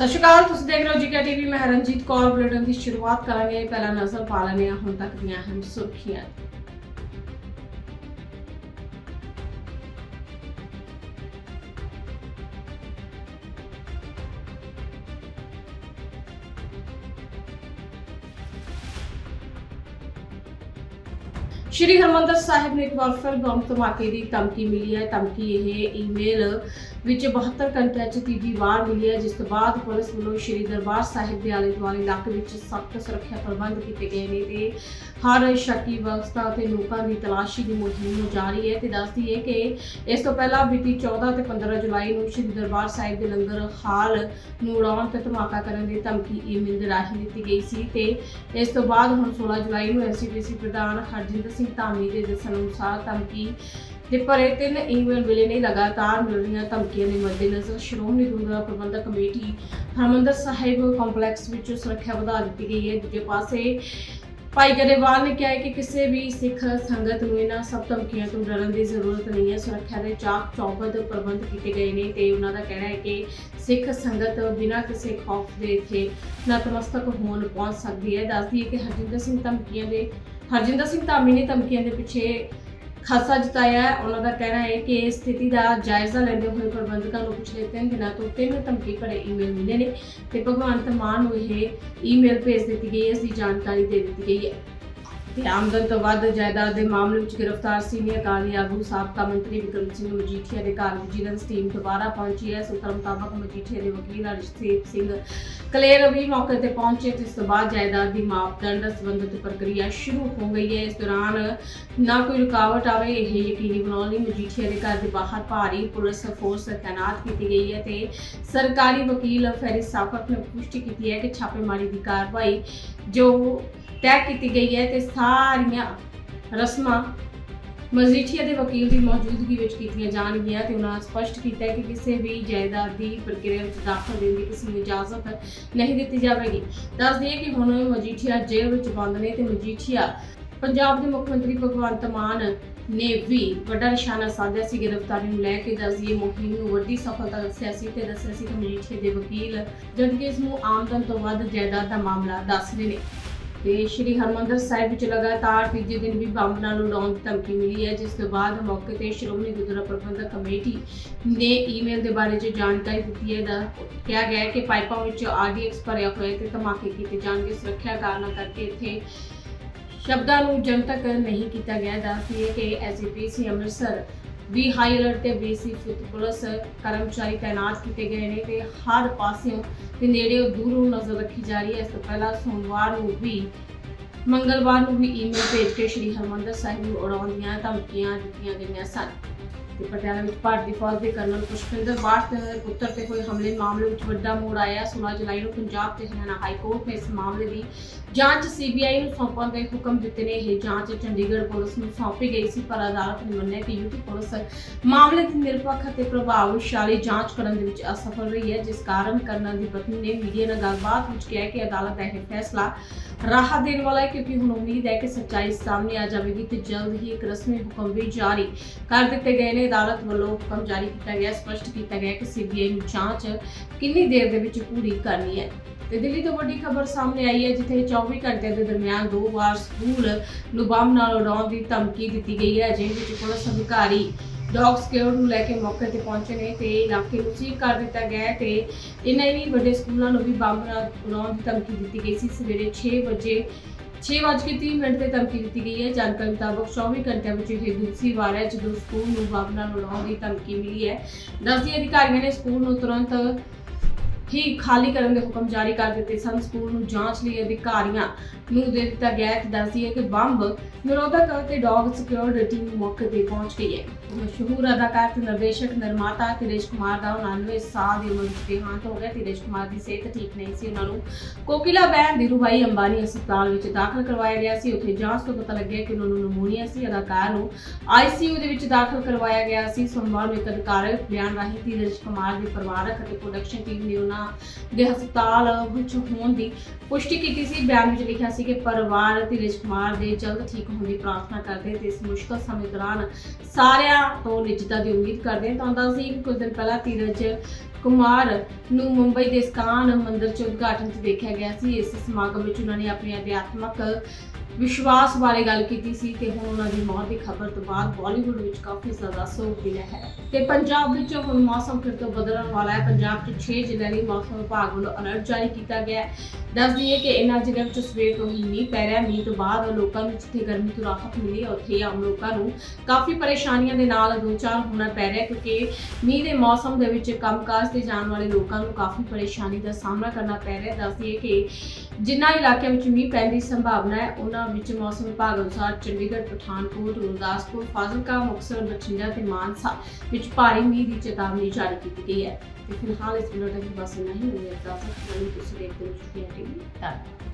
ਸਤਿ ਸ਼੍ਰੀ ਅਕਾਲ, ਤੁਸੀਂ ਦੇਖ ਰਹੇ ਹੋ ਜੀਕੇ ਟੀਵੀ ਮੈਂ ਹਰਨਜੀਤ ਕੌਰ, ਬੁਲੇਟਿਨ ਦੀ ਸ਼ੁਰੂਆਤ ਕਰਾਂਗੇ। ਪਹਿਲਾਂ ਨਜ਼ਰ ਪਾ ਲੈਂਦੇ ਹਾਂ ਹੁਣ ਤੱਕ ਦੀਆਂ ਅਹਿਮ ਸੁਰਖੀਆਂ। ਸ਼੍ਰੀ ਹਰਮੰਦਰ ਸਾਹਿਬ ਨੂੰ ਇੱਕ ਵਾਰ ਫਿਰ ਬੰਬ ਧਮਾਕੇ ਦੀ ਧਮਕੀ ਮਿਲੀ ਹੈ। ਧਮਕੀ ਇਹ ਈਮੇਲ ਵਿੱਚ 72 ਘੰਟਿਆਂ 'ਚ ਤੀਜੀ ਵਾਰ ਮਿਲੀ ਹੈ, ਜਿਸ ਤੋਂ ਬਾਅਦ ਪੁਲਿਸ ਵੱਲੋਂ ਸ਼੍ਰੀ ਦਰਬਾਰ ਸਾਹਿਬ ਦੇ ਆਲੇ ਦੁਆਲੇ ਇਲਾਕੇ ਵਿੱਚ ਸਖਤ ਸੁਰੱਖਿਆ ਪ੍ਰਬੰਧ ਕੀਤੇ ਗਏ ਨੇ ਤੇ ਹਰ ਸ਼ੱਕੀ ਵਿਵਸਥਾ ਤੇ ਲੋਕਾਂ ਦੀ ਤਲਾਸ਼ੀ ਦੀ ਮੁਹਿੰਮ ਜਾਰੀ ਹੈ ਤੇ ਦੱਸਦੀ ਹੈ ਕਿ ਇਸ ਤੋਂ ਪਹਿਲਾਂ ਬੀਤੀ 14 ਤੇ 15 ਜੁਲਾਈ ਨੂੰ ਸ਼੍ਰੀ ਦਰਬਾਰ ਸਾਹਿਬ ਦੇ ਲੰਗਰ ਹਾਲ ਨੂੰ ਉਡਾਉਣ ਤੇ ਧਮਾਕਾ ਕਰਨ ਦੀ ਧਮਕੀ ਈਮੇਲ ਦੇ ਰਾਹੀਂ ਦਿੱਤੀ ਗਈ ਸੀ ਤੇ ਇਸ ਤੋਂ ਬਾਅਦ ਹੁਣ 16 ਜੁਲਾਈ ਨੂੰ ਐਸਜੀਪੀਸੀ ਪ੍ਰਧਾਨ ਹਰਜਿੰਦਰ ਸਿੰਘ ਧਾਮੀ ਦੇ ਦੱਸਣ ਅਨੁਸਾਰ ਧਮਕੀ ਦੇ ਭਰੇ ਤਿੰਨ ਈਮੇਲ ਮਿਲੇ ਨੇ ਲਗਾਤਾਰ ਮਿਲ ਰਹੀਆਂ ਧਮਕੀਆਂ ਦੇ ਮੱਦੇਨਜ਼ਰ ਸ਼੍ਰੋਮਣੀ ਗੁਰਦੁਆਰਾ ਪ੍ਰਬੰਧਕ ਕਮੇਟੀ, ਹਰਮੰਦਰ ਸਾਹਿਬ ਕੰਪਲੈਕਸ ਵਿੱਚ ਸੁਰੱਖਿਆ ਵਧਾ ਦਿੱਤੀ ਗਈ ਹੈ। ਦੂਜੇ ਪਾਸੇ, ਭਾਈ ਗਰੇਵਾਲ ਨੇ ਕਿਹਾ ਕਿ ਕਿਸੇ ਵੀ ਸਿੱਖ ਸੰਗਤ ਨੂੰ ਇਹਨਾਂ ਸਭ ਧਮਕੀਆਂ ਤੋਂ ਡਰਨ ਦੀ ਜ਼ਰੂਰਤ ਨਹੀਂ ਹੈ। ਸੁਰੱਖਿਆ ਦੇ ਚਾਕ ਚੌਬੰਦ ਪ੍ਰਬੰਧ ਕੀਤੇ ਗਏ ਨੇ ਤੇ ਉਹਨਾਂ ਦਾ ਕਹਿਣਾ ਹੈ ਕਿ ਸਿੱਖ ਸੰਗਤ ਬਿਨਾਂ ਕਿਸੇ ਖੌਫ ਦੇ ਇੱਥੇ ਨਤਮਸਤਕ ਹੋਣ ਪਹੁੰਚ ਸਕਦੀ ਹੈ। ਦੱਸਦੀ ਹੈ ਕਿ ਹਰਜਿੰਦਰ ਸਿੰਘ ਧਮਕੀਆਂ ਦੇ, ਹਰਜਿੰਦਰ ਸਿੰਘ ਧਾਮੀ ਨੇ ਧਮਕੀਆਂ ਦੇ ਪਿੱਛੇ ਖਾਸਾ ਜਤਾਇਆ ਹੈ। ਉਹਨਾਂ ਦਾ ਕਹਿਣਾ ਹੈ ਕਿ ਇਸ ਸਥਿਤੀ ਦਾ ਜਾਇਜ਼ਾ ਲੈਂਦੇ ਹੋਏ ਪ੍ਰਬੰਧਕਾਂ ਨੂੰ ਪਿਛਲੇ ਤਿੰਨ ਦਿਨਾਂ ਤੋਂ ਤਿੰਨ ਧਮਕੀ ਭਰੇ ਈਮੇਲ ਮਿਲੇ ਨੇ ਤੇ ਭਗਵੰਤ ਮਾਨ ਨੂੰ ਇਹ ਈਮੇਲ ਭੇਜ ਦਿੱਤੀ ਗਈ ਹੈ। ਇਸ ਦੀ ਜਾਣਕਾਰੀ ਦੇ ਦਿੱਤੀ ਗਈ ਹੈ। ਤੇ ਆਮਦਨ ਤੋਂ ਵੱਧ ਜਾਇਦਾਦ ਦੇ ਮਾਮਲੇ ਵਿੱਚ ਗ੍ਰਿਫਤਾਰ ਸੀਨੀਅਰ ਅਕਾਲੀ ਆਗੂ ਸਾਬਕਾ ਮੰਤਰੀ ਵਿਕਰਮ ਸਿੰਘ ਮਜੀਠੀਆ ਦੇ ਘਰ ਵਿਜੀਲੈਂਸ ਟੀਮ ਦੁਬਾਰਾ ਪਹੁੰਚੀ ਹੈ। ਸੂਤਰ ਮੁਤਾਬਕ ਮਜੀਠੀਆ ਦੇ ਵਕੀਲ ਅਰਸ਼ਦੀਪ ਸਿੰਘ ਕਲੇਰ ਵੀ ਮੌਕੇ ਤੇ ਪਹੁੰਚੇ ਤੇ ਇਸ ਤੋਂ ਬਾਅਦ ਜਾਇਦਾਦ ਦੀ ਮਾਪਦੰਡ ਸੰਬੰਧਿਤ ਪ੍ਰਕਿਰਿਆ ਸ਼ੁਰੂ ਹੋ ਗਈ ਹੈ। ਇਸ ਦੌਰਾਨ ਨਾ ਕੋਈ ਰੁਕਾਵਟ ਆਵੇ, ਇਹ ਯਕੀਨੀ ਬਣਾਉਣ ਲਈ ਮਜੀਠੀਆ ਦੇ ਘਰ ਦੇ ਬਾਹਰ ਭਾਰੀ ਪੁਲਿਸ ਫੋਰਸ ਤਾਇਨਾਤ ਕੀਤੀ ਗਈ ਹੈ ਤੇ ਸਰਕਾਰੀ ਵਕੀਲ ਫੈਰਿਸ ਸਾਫਕ ਨੇ ਪੁਸ਼ਟੀ ਕੀਤੀ ਹੈ ਕਿ ਛਾਪੇਮਾਰੀ ਦੀ ਕਾਰਵਾਈ ਜੋ ਤੈਅ ਕੀਤੀ ਗਈ ਹੈ ਤੇ ਸਾਰੀਆਂ ਰਸਮਾਂ ਮਜੀਠੀਆ ਦੇ ਵਕੀਲ ਦੀ ਮੌਜੂਦਗੀ ਵਿੱਚ ਕੀਤੀਆਂ ਜਾਣਗੀਆਂ ਤੇ ਉਹਨਾਂ ਸਪਸ਼ਟ ਕੀਤਾ ਹੈ ਕਿ ਕਿਸੇ ਵੀ ਜਾਇਦਾਦ ਦੀ ਪ੍ਰਕਿਰਿਆ ਵਿੱਚ ਦਾਖਲ ਦੇਣ ਦੀ ਕਿਸੇ ਨੂੰ ਇਜਾਜ਼ਤ ਨਹੀਂ ਦਿੱਤੀ ਜਾਵੇਗੀ। ਦੱਸ ਦਈਏ ਕਿ ਹੁਣ ਮਜੀਠੀਆ ਜੇਲ੍ਹ ਵਿੱਚ ਬੰਦ ਨੇ ਤੇ ਮਜੀਠੀਆ ਪੰਜਾਬ ਦੇ ਮੁੱਖ ਮੰਤਰੀ ਭਗਵੰਤ ਮਾਨ ਨੇ ਵੀ ਵੱਡਾ ਨਿਸ਼ਾਨਾ ਸਾਧਿਆ ਸੀ ਗ੍ਰਿਫਤਾਰੀ ਨੂੰ ਲੈ ਕੇ। ਦੱਸ ਦਈਏ ਮੁਹਿੰਮ ਨੂੰ ਵੱਡੀ ਸਫਲਤਾ ਦੱਸਿਆ ਸੀ ਤੇ ਦੱਸਿਆ ਸੀ ਕਿ ਮਜੀਠੀਆ ਦੇ ਵਕੀਲ ਜਦਕਿ ਇਸ ਨੂੰ ਆਮਦਨ ਤੋਂ ਵੱਧ ਜਾਇਦਾਦ ਦਾ ਮਾਮਲਾ ਦੱਸ ਰਹੇ ਨੇ। ਤੇ ਸ਼੍ਰੀ ਹਰਮੰਦਰ ਸਾਹਿਬ ਵਿੱਚ ਲਗਾਤਾਰ ਤੀਜੇ ਦਿਨ ਵੀ ਬੰਬ ਨਾਲ ਉਡਾਉਣ ਦੀ ਧਮਕੀ ਮਿਲੀ ਹੈ, ਜਿਸ ਤੋਂ ਬਾਅਦ ਮੌਕੇ ਤੇ ਸ਼੍ਰੋਮਣੀ ਗੁਰਦੁਆਰਾ ਪ੍ਰਬੰਧਕ ਕਮੇਟੀ ਨੇ ਈਮੇਲ ਦੇ ਬਾਰੇ 'ਚ ਜਾਣਕਾਰੀ ਦਿੱਤੀ ਹੈ। ਦਾ ਕਿਹਾ ਗਿਆ ਹੈ ਕਿ ਪਾਈਪਾਂ ਵਿੱਚ ਆਰਡੀਐਕਸ ਭਰਿਆ ਹੋਇਆ ਤੇ ਧਮਾਕੇ ਕੀਤੇ ਜਾਣਗੇ। ਸੁਰੱਖਿਆ ਕਾਰਨਾਂ ਕਰਕੇ ਇੱਥੇ ਸ਼ਬਦਾਂ ਨੂੰ ਜਨਤਕ ਨਹੀਂ ਕੀਤਾ ਗਿਆ। ਦੱਸਦੀ ਹੈ ਕਿ ਐਸਜੀਪੀਸੀ ਅੰਮ੍ਰਿਤਸਰ ਵੀ ਹਾਈ ਅਲਰਟ ਤੇ ਬੀਸੀ ਪੁਲਿਸ ਕਰਮਚਾਰੀ ਤਾਇਨਾਤ ਕੀਤੇ ਗਏ ਨੇ ਤੇ ਹਰ ਪਾਸਿਓਂ ਤੇ ਨੇੜੇ ਦੂਰੋਂ ਨਜ਼ਰ ਰੱਖੀ ਜਾ ਰਹੀ ਹੈ। ਇਸ ਤੋਂ ਪਹਿਲਾਂ ਸੋਮਵਾਰ ਨੂੰ ਵੀ, ਮੰਗਲਵਾਰ ਨੂੰ ਵੀ ਈਮੇਲ ਭੇਜ ਕੇ ਸ਼੍ਰੀ ਹਰਮੰਦਰ ਸਾਹਿਬ ਨੂੰ ਉਡਾਉਣ ਦੀਆਂ ਧਮਕੀਆਂ ਦਿੱਤੀਆਂ ਗਈਆਂ ਸਨ। ਤੇ ਪਟਿਆਲਾ ਵਿੱਚ ਭਾਰਤੀ ਫੌਜ ਦੇ ਕਰਨਲ ਪੁਸ਼ਪਿੰਦਰ ਬਾਠ ਦੇ ਪੁੱਤਰ ਤੇ ਹੋਏ ਹਮਲੇ ਮਾਮਲੇ ਵਿੱਚ ਵੱਡਾ ਮੋੜ ਆਇਆ। 16 ਜੁਲਾਈ ਨੂੰ ਪੰਜਾਬ ਤੇ ਹਰਿਆਣਾ ਹਾਈ ਕੋਰਟ ਨੇ ਇਸ ਮਾਮਲੇ ਦੀ ਜਾਂਚ ਸੀਬੀਆਈ ਨੂੰ ਸੌਂਪਣ ਦੇ ਹੁਕਮ ਦਿੱਤੇ ਨੇ। ਇਹ ਜਾਂਚ ਚੰਡੀਗੜ੍ਹ ਪੁਲਿਸ ਨੂੰ ਸੌਂਪੀ ਗਈ ਸੀ, ਪਰ ਅਦਾਲਤ ਨੇ ਮੰਨਿਆ ਕਿ ਯੂਪੀ ਪੁਲਿਸ ਮਾਮਲੇ ਦੀ ਨਿਰਪੱਖ ਅਤੇ ਪ੍ਰਭਾਵਸ਼ਾਲੀ ਜਾਂਚ ਕਰਨ ਦੇ ਵਿੱਚ ਅਸਫਲ ਰਹੀ ਹੈ, ਜਿਸ ਕਾਰਨ ਕਰਨਲ ਦੀ ਪਤਨੀ ਨੇ ਮੀਡੀਆ ਨਾਲ ਗੱਲਬਾਤ ਵਿੱਚ ਕਿਹਾ ਕਿ ਅਦਾਲਤ ਦਾ ਇਹ ਫੈਸਲਾ ਰਾਹਤ ਦੇਣ ਵਾਲਾ ਹੈ, ਕਿਉਂਕਿ ਹੁਣ ਉਮੀਦ ਹੈ ਕਿ ਸੱਚਾਈ ਸਾਹਮਣੇ ਆ ਜਾਵੇਗੀ ਤੇ ਜਲਦ ਹੀ ਇੱਕ ਰਸਮੀ ਹੁਕਮ ਵੀ ਜਾਰੀ ਕਰ ਦਿੱਤੇ ਗਏ ਨੇ। ਅਦਾਲਤ ਵੱਲੋਂ ਹੁਕਮ ਜਾਰੀ ਕੀਤਾ ਗਿਆ, ਸਪਸ਼ਟ ਕੀਤਾ ਗਿਆ ਕਿ ਸੀਬੀਆਈ ਨੂੰ ਜਾਂਚ ਕਿੰਨੀ ਦੇਰ ਦੇ ਵਿੱਚ ਪੂਰੀ ਕਰਨੀ ਹੈ। ਤੇ ਦਿੱਲੀ ਤੋਂ ਵੱਡੀ ਖਬਰ ਸਾਹਮਣੇ ਆਈ ਹੈ, ਜਿੱਥੇ 24 ਘੰਟਿਆਂ ਦੇ ਦਰਮਿਆਨ ਦੋ ਵਾਰ ਸਕੂਲ ਨੂੰ ਬੰਬ ਨਾਲ ਉਡਾਉਣ ਦੀ ਧਮਕੀ ਦਿੱਤੀ ਗਈ ਹੈ। ਜਿਸ ਵਿੱਚ ਪੁਲਿਸ ਅਧਿਕਾਰੀ ਡੌਗ ਸਕਿਉਰ ਨੂੰ ਲੈ ਕੇ ਮੌਕੇ ਤੇ ਪਹੁੰਚੇ ਨੇ ਤੇ ਇਲਾਕੇ ਨੂੰ ਸੀਲ ਕਰ ਦਿੱਤਾ ਗਿਆ ਹੈ ਤੇ ਇਹਨਾਂ ਹੀ ਵੱਡੇ ਸਕੂਲਾਂ ਨੂੰ ਵੀ ਬੰਬ ਨਾਲ ਉਡਾਉਣ ਦੀ ਧਮਕੀ ਦਿੱਤੀ ਗਈ ਸੀ। ਸਵੇਰੇ 6 ਵਜੇ 6:30 ਮਿੰਟ ਤੇ ਧਮਕੀ ਦਿੱਤੀ ਗਈ ਹੈ। ਜਾਣਕਾਰੀ ਮੁਤਾਬਕ 24 ਘੰਟਿਆਂ ਵਿੱਚ ਇਹ ਦੂਸਰੀ ਵਾਰ ਹੈ, ਜਦੋਂ ਸਕੂਲ ਨੂੰ ਬੰਬ ਨੂੰ ਲਾਉਣ ਦੀ ਧਮਕੀ ਮਿਲੀ ਹੈ। ਦੱਸਦੀ ਅਧਿਕਾਰੀਆਂ ਨੇ ਸਕੂਲ ਨੂੰ ਤੁਰੰਤ ਹੀ ਖਾਲੀ ਕਰਨ ਦੇ ਹੁਕਮ ਜਾਰੀ ਕਰ ਦਿੱਤੇ ਸਨ, ਸਕੂਲ ਨੂੰ ਜਾਂਚ ਲਈ ਅਧਿਕਾਰੀਆਂ ਨੂੰ ਦੇ ਦਿੱਤਾ ਗਿਆ ਹੈ। ਦੱਸਦੀ ਹੈ ਕਿ ਬੰਬ ਨਿਰੋਧਕ ਅਤੇ ਡੌਗ ਸਿਕਿਉਰਿਟੀ ਟੀਮ ਮੌਕੇ ਤੇ ਪਹੁੰਚ ਗਈ ਹੈ। ਮਸ਼ਹੂਰ ਅਦਾਕਾਰ ਤੇ ਨਿਰਦੇਸ਼ਕ ਨਿਰਮਾਤਾ ਤਿਰੇਸ਼ ਕੁਮਾਰ ਦਾ 99 ਸਾਲ ਦੀ ਉਮਰ ਵਿੱਚ ਦੇਹਾਂਤ ਹੋ ਗਿਆ। ਤਿਰੇਸ਼ ਕੁਮਾਰ ਦੀ ਸਿਹਤ ਠੀਕ ਨਹੀਂ ਸੀ। ਉਹਨਾਂ ਨੂੰ ਕੋਕਿਲਾ ਬੈਨ ਧੀਰੂਭਾਈ ਅੰਬਾਨੀ ਹਸਪਤਾਲ ਵਿੱਚ ਦਾਖਲ ਕਰਵਾਇਆ ਗਿਆ ਸੀ। ਉੱਥੇ ਜਾਂਚ ਤੋਂ ਪਤਾ ਲੱਗਿਆ ਕਿ ਉਹਨਾਂ ਨੂੰ ਨਮੂਨੀਆ ਸੀ। ਅਦਾਕਾਰ ਨੂੰ ਆਈਸੀਯੂ ਦੇ ਵਿੱਚ ਦਾਖਲ ਕਰਵਾਇਆ ਗਿਆ ਸੀ। ਸੋਮਵਾਰ ਨੂੰ ਇੱਕ ਅਧਿਕਾਰਕ ਬਿਆਨ ਰਾਹੀਂ ਧੀਰਜ ਕੁਮਾਰ ਦੇ ਪਰਿਵਾਰਕ ਅਤੇ ਪ੍ਰੋਡਕਸ਼ਨ ਟੀਮ ਨੇ ਉਹਨਾਂ ਦੇ ਹਸਪਤਾਲ ਵਿੱਚ ਹੋਣ ਦੀ ਪੁਸ਼ਟੀ ਕੀਤੀ ਸੀ। ਬਿਆਨ ਵਿੱਚ ਲਿਖਿਆ ਸੀ ਕਿ ਪਰਿਵਾਰ ਧੀਰਜ ਕੁਮਾਰ ਦੇ ਜਲਦ ਠੀਕ ਹੋਣ ਦੀ ਪ੍ਰਾਰਥਨਾ ਕਰਦੇ ਤੇ ਇਸ ਮੁਸ਼ਕਲ ਸਮੇਂ ਦੌਰਾਨ ਸਾਰਿਆਂ ਤੋਂ ਨਿਜਤਾ ਦੀ ਉਮੀਦ ਕਰਦੇ ਤਾਂ ਦੱਸਦੀ ਕਿ ਕੁਝ ਦਿਨ ਪਹਿਲਾਂ ਧੀਰਜ ਕੁਮਾਰ ਨੂੰ ਮੁੰਬਈ ਦੇ ਸਕਾਨ ਮੰਦਿਰ 'ਚ ਉਦਘਾਟਨ 'ਚ ਦੇਖਿਆ ਗਿਆ ਸੀ। ਇਸ ਸਮਾਗਮ ਵਿੱਚ ਉਹਨਾਂ ਨੇ ਆਪਣੇ ਅਧਿਆਤਮਕ ਵਿਸ਼ਵਾਸ ਬਾਰੇ ਗੱਲ ਕੀਤੀ ਸੀ ਤੇ ਹੁਣ ਉਹਨਾਂ ਦੀ ਮੌਤ ਦੀ ਖਬਰ ਤੋਂ ਬਾਅਦ ਬਾਲੀਵੁੱਡ ਵਿੱਚ ਕਾਫੀ ਜ਼ਿਆਦਾ ਸੋਗ ਮਿਲਿਆ ਹੈ। ਤੇ ਪੰਜਾਬ ਵਿੱਚ ਹੁਣ ਮੌਸਮ ਫਿਰ ਤੋਂ ਬਦਲਣ ਵਾਲਾ ਹੈ। ਪੰਜਾਬ 'ਚ 6 ਜ਼ਿਲ੍ਹਿਆਂ ਲਈ ਮੌਸਮ ਵਿਭਾਗ ਵੱਲੋਂ ਅਲਰਟ ਜਾਰੀ ਕੀਤਾ ਗਿਆ ਹੈ। ਦੱਸ ਦਈਏ ਕਿ ਇਹਨਾਂ ਜ਼ਿਲ੍ਹਿਆਂ ਵਿੱਚ ਸਵੇਰ ਤੋਂ ਹੀ ਮੀਂਹ ਪੈ ਰਿਹਾ ਮੀਂਹ ਤੋਂ ਬਾਅਦ ਲੋਕਾਂ ਨੂੰ ਜਿੱਥੇ ਗਰਮੀ ਤੋਂ ਰਾਹਤ ਮਿਲੀ ਉੱਥੇ ਆਮ ਲੋਕਾਂ ਨੂੰ ਕਾਫੀ ਪਰੇਸ਼ਾਨੀਆਂ ਦੇ ਨਾਲ ਦੋ ਚਾਰ ਹੋਣਾ ਪੈ ਰਿਹਾ ਕਿਉਂਕਿ ਮੀਂਹ ਦੇ ਮੌਸਮ ਦੇ ਵਿੱਚ ਕੰਮਕਾਜ ਤੇ ਜਾਣ ਵਾਲੇ ਲੋਕਾਂ ਨੂੰ ਕਾਫੀ ਪਰੇਸ਼ਾਨੀ ਦਾ ਸਾਹਮਣਾ ਕਰਨਾ ਪੈ ਰਿਹਾ ਦੱਸ ਦਈਏ ਕਿ ਜਿਨ੍ਹਾਂ ਇਲਾਕਿਆਂ ਵਿੱਚ ਮੀਂਹ ਪੈਣ ਦੀ ਸੰਭਾਵਨਾ ਹੈ, ਉਹਨਾਂ ਵਿੱਚ ਮੌਸਮ ਵਿਭਾਗ ਅਨੁਸਾਰ ਚੰਡੀਗੜ੍ਹ, ਪਠਾਨਕੋਟ, ਗੁਰਦਾਸਪੁਰ, ਫਾਜ਼ਿਲਕਾ, ਮੁਕਤਸਰ, ਬਠਿੰਡਾ ਤੇ ਮਾਨਸਾ ਵਿੱਚ ਭਾਰੀ ਮੀਂਹ ਦੀ ਚੇਤਾਵਨੀ ਜਾਰੀ ਕੀਤੀ ਗਈ ਹੈ। ਤੇ ਫਿਲਹਾਲ ਇਸ ਬੁਲੇਟਿਨ ਦੀ ਬਸ ਨਹੀਂ ਹੋਈ ਹੈ ਤਾਂ ਤੁਸੀਂ ਦੇਖਦੇ ਹੋ ਛੁੱਟੀਆਂ ਟੀਵੀ ਧੰਨਵਾਦ।